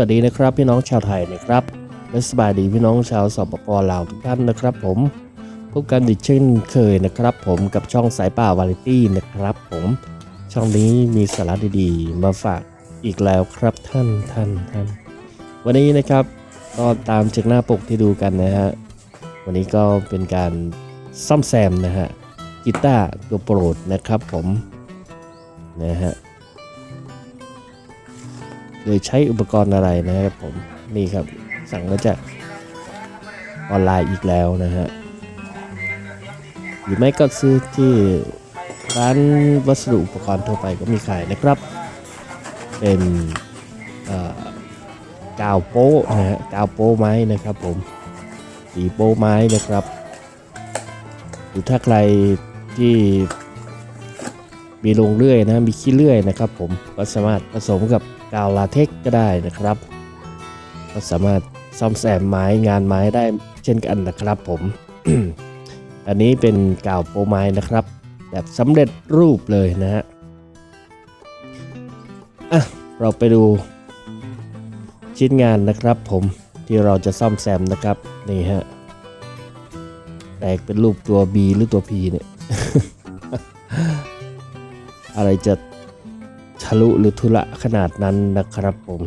วัสดีนะครับพี่น้องชาวไทยนะครับและสบายดีพี่น้องชาวสปปลาวทุกท่านนะครับ ผมพบกันอีกเช่นเคยนะครับ ผมกับช่องสายป่าวาไรตี้นะครับ ผมช่องนี้มีสาระดีๆ มาฝากอีกแล้วครับท่านท่านท่านวันนี้นะครับก็ตามจากหน้าปกที่ดูกันนะฮะวันนี้ก็เป็นการซ่อมแซมนะฮะกีตาร์ตัวโปรดนะครับผมนะฮะ โดยใช้อุปกรณ์อะไรนะครับผมนี่ครับสั่งมาจากออนไลน์อีกแล้วนะฮะหรือไม่ก็ซื้อที่ร้านวัสดุอุปกรณ์ทั่วไปก็มีขายนะครับ เป็นกาวโป๊ะนะฮะกาวโป๊ะไม้นะครับผมสีโป๊ะไม้นะครับ หรือถ้าใครที่มีโรงเลื่อยนะมีขี้เลื่อยนะครับผมก็สามารถผสมกับาวลาเท็กซ์ก็ได้นะครับ ก็สามารถซ่อมแซมไม้งานไม้ได้เช่นกันนะครับผม อันนี้เป็นกาวโปรไม้นะครับ แบบสำเร็จรูปเลยนะฮะอะเราไปดูชิ้นงานนะครับผมที่เราจะซ่อมแซมนะครับนี่ฮะแตกเป็นรูปตัว B หรือตัว P เนี่ย อะไรจะ ทะลุหรือทุละขนาดนั้นนะครับผม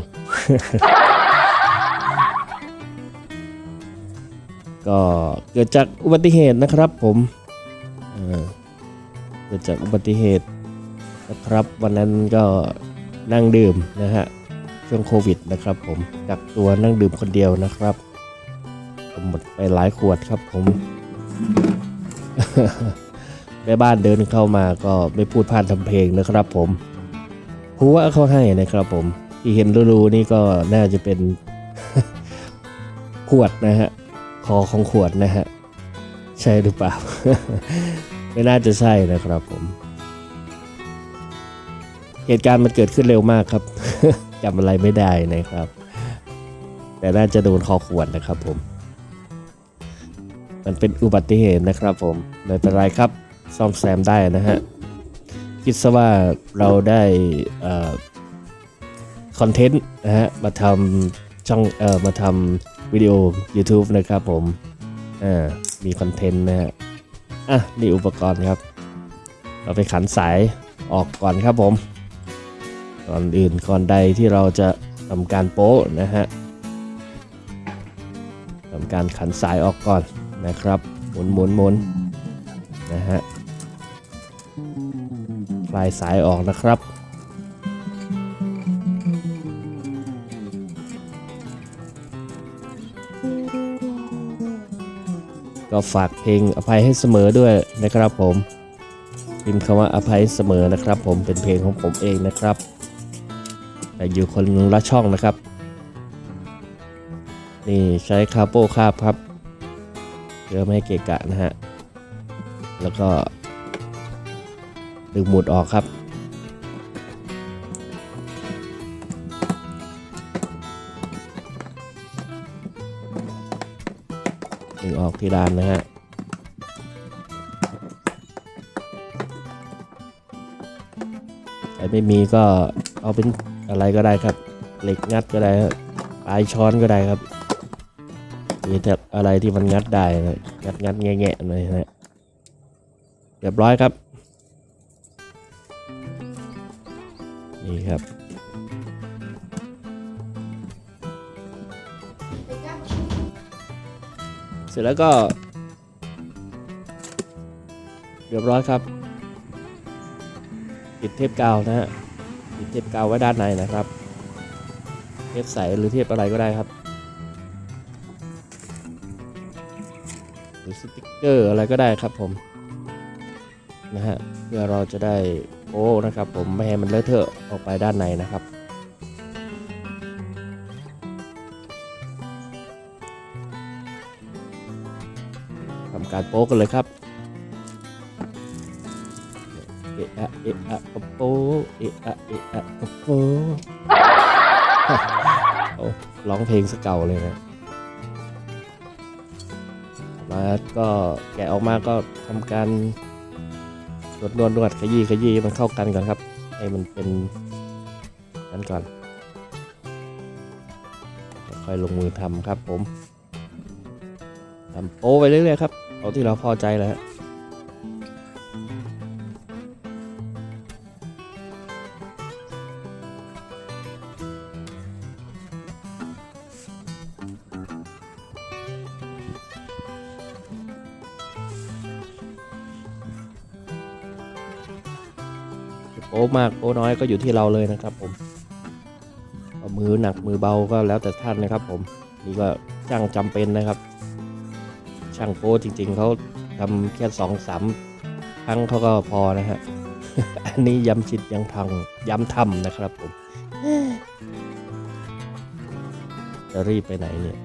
ก็เกิดจากอุบัติเหตุนะครับผมเกิดจากอุบัติเหตุนะครับ วันนั้นก็นั่งดื่มนะฮะช่วงโควิดนะครับ ผมกักตัวนั่งดื่มคนเดียวนะครับ ผมหมดไปหลายขวดครับผมแม่บ้านเดินเข้ามาก็ไม่พูดพลาดทำเพลงนะครับผม หัวเขาให้นะครับผมที่เห็นรูๆนี่ก็น่าจะเป็นขวดนะฮะคอของขวดนะฮะใช่หรือเปล่า ไม่น่าจะใช่นะครับผม เหตุการณ์มันเกิดขึ้นเร็วมากครับจำอะไรไม่ได้นะครับ แต่น่าจะโดนคอขวดนะครับผม มันเป็นอุบัติเหตุนะครับผมไม่เป็นไรครับ ซ่อมแซมได้นะฮะ คิดซะว่าเราได้คอนเทนต์นะฮะมาทำช่องเอ่อมาทำวิดีโอ YouTube นะครับผมอ่ามีคอนเทนต์นะฮะอะนี่อุปกรณ์ครับ เราไปขันสายออกก่อนครับผมก่อนอื่นก่อนใดที่เราจะทำการโป๊นะฮะทำการขันสายออกก่อนนะครับ หมุนหมุนหมุนนะฮะ ปลายสายออกนะครับ ก็ฝากเพลงอภัยให้เสมอด้วยนะครับผมพิมพ์คำว่าอภัยเสมอนะครับ ผมเป็นเพลงของผมเองนะครับ แต่อยู่คนละช่องนะครับ นี่ใช้คาโป้คาบครับเพื่อไม่ให้เกะกะนะฮะ แล้วก็ ดึงหมุดออกครับ ดึงออกที่ด้านนะฮะใครไม่มีก็เอาเป็นอะไรก็ได้ครับ เหล็กงัดก็ได้ปลายช้อนก็ได้ครับมีแต่อะไรที่มันงัดได้นะงัดงัดแงะแงะหน่อยนะฮะเรียบร้อยครับ นี่ครับ เสร็จแล้วก็ เรียบร้อยครับติดเทปกาวนะฮะติดเทปกาวไว้ด้านในนะครับ เทปใสหรือเทปอะไรก็ได้ครับ หรือสติกเกอร์อะไรก็ได้ครับผม นะฮะเพื่อเราจะได้ โอ้นะครับ ผมไม่ให้มันเลอะเทอะออกไปด้านในนะครับ ทำการโป๊กันเลยครับ เอะอะเอะอะอะโป๊เอะอะเอะอะอะโป๊โอ้ร้องเพลงสเก่าเลยนะมาก็แกะออกมาก็ทำการ นวดนวดนวดขยี้ขยี้มันเข้ากันก่อนครับ ให้มันเป็นนั้นก่อน ค่อยลงมือทำครับผมทำโป้ไปเรื่อยๆครับเอาที่เราพอใจแล้ว โอ้มากโอ้น้อยก็อยู่ที่เราเลยนะครับผมมือหนักมือเบาก็แล้วแต่ท่านนะครับ ผมนี่ก็ช่างจำเป็นนะครับ ช่างโป้จริง ๆเขาทำแค่สองสามครั้งเขาก็พอนะฮะอันนี้ย้ำชิดยังทังย้ำทำนะครับผมจะรีบไปไหนเนี่ย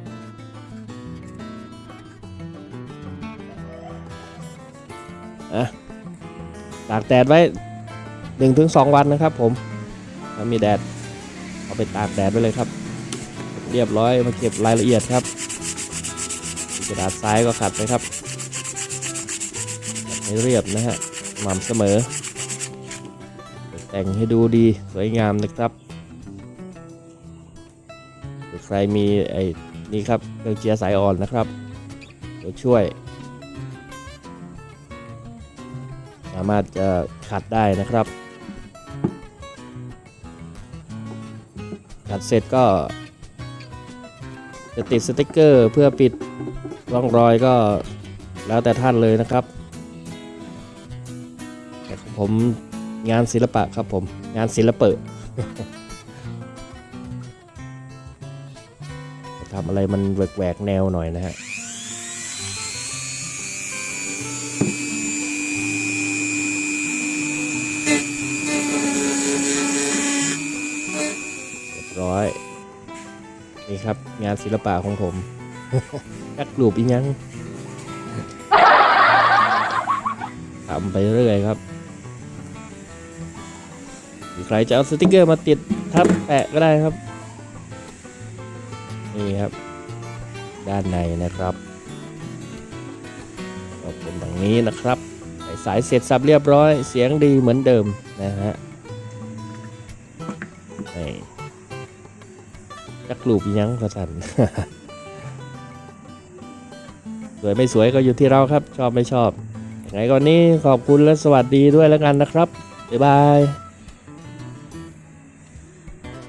อะตากแดดไว้ หนึ่งถึงสองวันนะครับ ผมถ้ามีแดดเอาไปตากแดดไว้เลยครับ เรียบร้อยมาเก็บรายละเอียดครับกระดาษทรายก็ขัดไปครับขัดให้เรียบนะฮะสม่ำเสมอ แต่งให้ดูดีสวยงามนะครับใครมีไอ้นี่ครับเครื่องเจียสายอ่อนนะครับเดี๋ยวช่วย สามารถจะขัดได้นะครับัดเสร็จก็ จะติดสติกเกอร์เพื่อปิดร่องรอยก็แล้วแต่ท่านเลยนะครับแต่ผมงานศิลปะครับผม งานศิลปะทำอะไรมันแหวกแนวหน่อยนะฮะ นี่ครับ งานศิลปะของผมกักรูปอีกยังทำไปเรื่อยครับใครจะเอาสติกเกอร์มาติดทับแปะก็ได้ครับ นี่ครับ ด้านในนะครับก็เป็นดังนี้นะครับใส่สายเสร็จสับเรียบร้อย เสียงดีเหมือนเดิมนะฮะนี่ จักรูปยังกระสันสวยไม่สวยก็อยู่ที่เราครับ ชอบไม่ชอบยังไงก่อนนี้ขอบคุณและสวัสดีด้วยแล้วกันนะครับ บ๊ายบาย